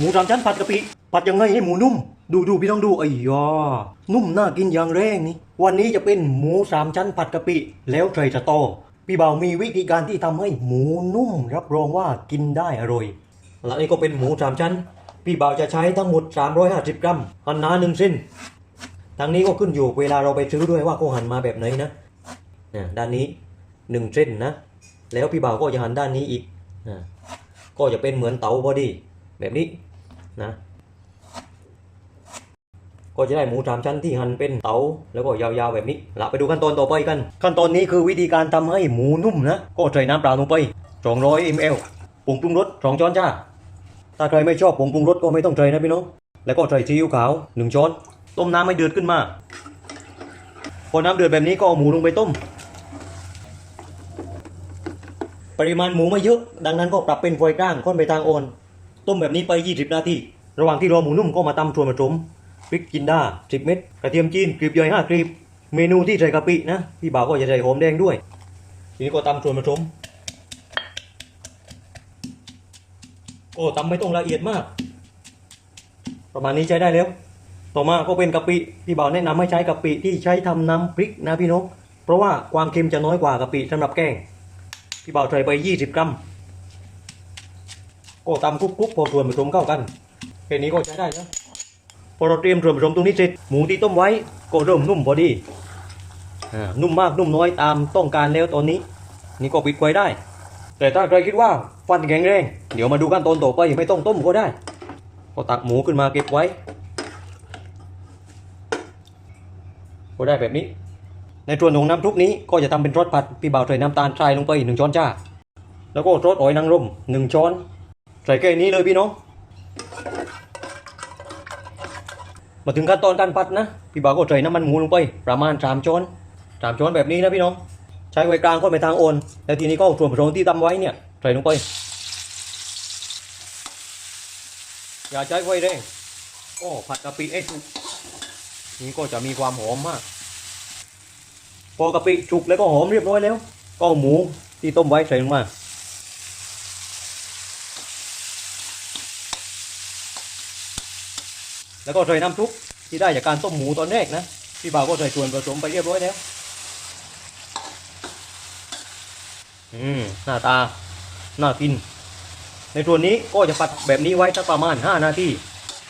หมูสามชั้นผัดกะปิผัดยังไงให้หมูนุ่ม ดูดูพี่ต้องดูไอ้ยานุ่มน่ากินอย่างแรงนี่วันนี้จะเป็นหมูสามชั้นผัดกะปิแล้วใส่สตอพี่บ่าวมีวิธีการที่ทำให้หมูนุ่ม รับรองว่ากินได้อร่อยและนี่ก็เป็นหมูสามชั้น พี่บ่าวจะใช้ทั้งหมด 350 กรัมหั่นหนาหนึ่งเส้นทางนี้ก็ขึ้นอยู่เวลาเราไปซื้อด้วยว่าเขาหั่นมาแบบไหนนะนด้านนี้หนึ่งเส้นนะ แล้วพี่บ่าวก็จะหั่นด้านนี้อีกอก็จะเป็นเหมือนเต๋าพอดีแบบนี้ นะก็จะได้หมูสามชั้นที่หั่นเป็นเต๋าแล้วก็ยาวๆแบบนี้ละไปดูขั้นตอนต่อไปกัน ขั้นตอนนี้คือวิธีการทำให้หมูนุ่มนะ ก็ใส่น้ำเปล่าลงไป 200 ml ผงปรุงรส2ช้อนจ้า ถ้าใครไม่ชอบผงปรุงรสก็ไม่ต้องใส่นะพี่น้อง แล้วก็ใส่ซีอิ๊วขาว1ช้อน ต้มน้ำให้เดือดขึ้นมา พอน้ำเดือดแบบนี้ก็เอาหมูลงไปต้ม ปริมาณหมูไม่เยอะ ดังนั้นก็ปรับเป็นไฟกลางค่อนไปทางอ่อน ต้มแบบนี้ไป 20 นาที ระหว่างที่รอหมูนุ่มก็มาตำส่วนผสมพริกจินดา 10 เม็ดกระเทียมจีนกรีบย่อย5กรีบ เมนูที่ใส่กะปินะ พี่บ่าวก็จะใส่หอมแดงด้วย ทีนี้ก็ตำส่วนผสมโอ้ตำไม่ต้องละเอียดมาก ประมาณนี้ใช้ได้แล้ว ต่อมาก็เป็นกะปิพี่บ่าวแนะนำให้ใช้กะปิที่ใช้ทำน้ำพริกนะพี่น้องเพราะว่าความเค็มจะน้อยกว่ากะปิสำหรับแกงพี่บ่าวใส่ไป 20 กรัม ก็ตำคลุกๆพอส่วนผสมเข้ากันแค่นี้ก็ใช้ได้แล้วพอเราเตรียมส่วนผสมตรงนี้เสร็จหมูที่ต้มไว้ก็เริ่มนุ่มพอดีอ่านุ่มมากนุ่มน้อยตามต้องการแล้วตอนนี้ นี่ก็ปิดไว้ได้ แต่ถ้าใครคิดว่าฟันแข็งแรงเดี๋ยวมาดูขั้นตอนต่อไปไม่ต้องต้มก็ได้ก็ตักหมูขึ้นมาเก็บไว้ก็ได้แบบนี้ ในส่วนของน้ำทุกนี้ก็จะทำเป็นรสผัดพี่บ่าวใส่น้ำตาลทรายลงไปหนึ่งช้อนจ้าแล้วก็รสอ๋อยนางรมหนึ่งช้อน ใส่แค่นี้เลยพี่น้องมาถึงขั้นตอนการผัดนะ พี่บ่าวก็ใส่น้ำมันหมูลงไป ประมาณสามช้อนสามช้อนแบบนี้นะพี่น้อง ใช้ไว้กลางก็ไปทางโอน แล้วทีนี้ก็เอาส่วนผสมที่ตำไว้เนี่ยใส่ลงไป อย่าใช้ไฟแรงโอ้ผัดกะปิเอ็ดนี่ก็จะมีความหอมมาก พอกะปิสุกแล้วก็หอมเรียบร้อยแล้ว ก็หมูที่ต้มไว้ใส่ลงมา แล้วก็ใส่น้ำซุปที่ได้จากการต้มหมูตอนแรกนะพี่บ่าวก็ใส่ส่วนผสมไปเรียบร้อยแล้วอืมหน้าตาน่ากิน ในส่วนนี้ก็จะผัดแบบนี้ไว้สักประมาณ 5 นาที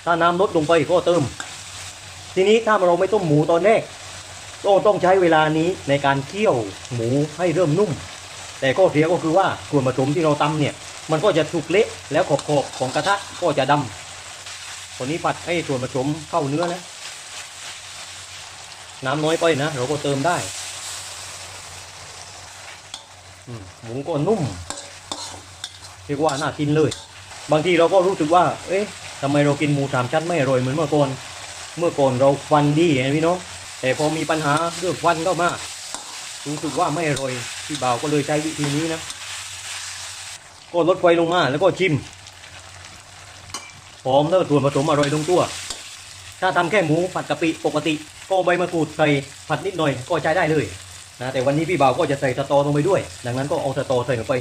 ถ้าน้ำลดลงไปก็เติม ทีนี้ถ้าเราไม่ต้มหมูตอนแรกก็ต้องใช้เวลานี้ในการเคี่ยวหมูให้เริ่มนุ่ม แต่ก็เสียก็คือว่าส่วนผสมที่เราตำเนี่ย มันก็จะถูกเละแล้วขอบๆของกระทะก็จะดำ ตัวนี้ผัดให้ส่วนผสมเข้าเนื้อนะน้ำน้อยไปนะเราก็เติมได้หมูก็นุ่มเรียกว่าน่ากินเลย บางทีเราก็รู้สึกว่า เอ๊ะทำไมเรากินหมูสามชั้นไม่อร่อยเหมือนเมื่อก่อนเมื่อก่อนเราฟันดีไงพี่น้องแต่พอมีปัญหาเรื่องฟันเข้ามารู้สึกว่าไม่อร่อยพี่บ่าวก็เลยใช้วิธีนี้นะก็ลดไฟลงมาแล้วก็ชิม หอมแล้วส่วนผสมอร่อยลงตัว ถ้าทำแค่หมูผัดกะปิปกติก็ใบมะกรูดใส่ผัดนิดหน่อยก็ใช้ได้เลยนะแต่วันนี้พี่บ่าวก็จะใส่สตอลงไปด้วย ดังนั้นก็เอาสตอใส่ลงไป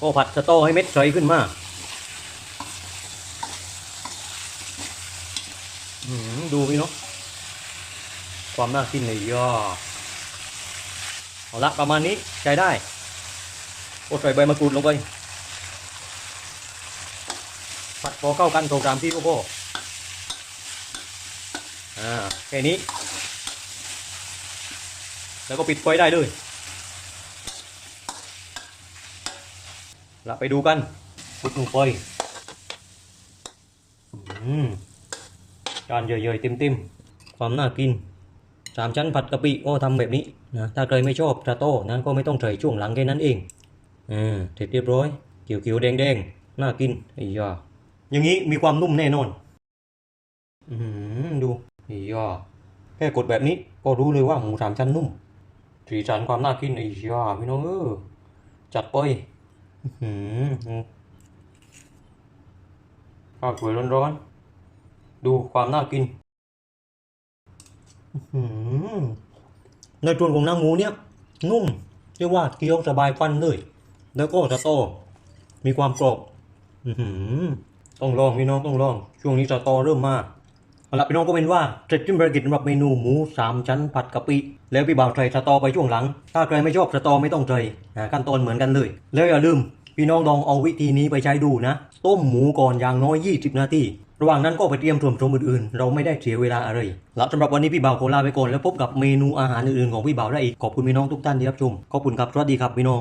ก็ผัดสตอให้เม็ดใสขึ้นมาอืมดูพี่เนาะความน่ากินเลยย่อเอาละประมาณนี้ใช้ได้ ก็ใส่ใบมะกรูดลงไปผัดพอเข้ากันโปรแกรมที่โกโก้อ่าแค่นี้ แล้วก็ปิดไฟได้เลยเราไปดูกันพุดลงไปอืมจานเยอะๆเต็มๆ ความน่ากินสามชั้นผัดกะปิก็ทำแบบนี้นะถ้าใครไม่ชอบสะโต้นั้นก็ไม่ต้องใส่ช่วงหลังแค่นั้นเอง อืมเสร็จเรียบร้อยเขียวๆแดงๆน่ากินไอ้ยาอย่างนี้มีความนุ่มแน่นอน อืมดูไอ้ยาแค่กดแบบนี้ก็รู้เลยว่าหมูสามชั้นนุ่มสีสันความน่ากินไอ้ยาพี่น้องเออจัดไปอื้อหือข้าวสวยร้อนๆดูความน่ากินอือในส่วนของหน้าหมูเนี่ยนุ่มเรียกว่าเคี้ยวสบายฟันเลย แล้วก็สตอมีความกรอบต้องลองพี่น้องต้องลอง ช่วงนี้สตอเริ่มมากเอาละพี่น้องก็เป็นว่าเสร็จจิ้มภารกิจสำหรับเมนูหมูสามชั้นผัดกะปิ แล้วพี่บ่าวใส่สตอไปช่วงหลัง ถ้าใครไม่ชอบสตอไม่ต้องใส่ขั้นตอนเหมือนกันเลย แล้วอย่าลืมพี่น้องลองเอาวิธีนี้ไปใช้ดูนะ ต้มหมูก่อนอย่างน้อย 20 นาทีระหว่างนั้นก็ไปเตรียมส่วนผสมอื่นๆ เราไม่ได้เสียเวลาอะไรแล้วสำหรับวันนี้พี่บ่าวขอลาไปก่อนแล้วพบกับเมนูอาหารอื่นๆของพี่บ่าวได้อีกขอบคุณพี่น้องทุกท่านที่รับชมขอบคุณครับสวัสดีครับพี่น้อง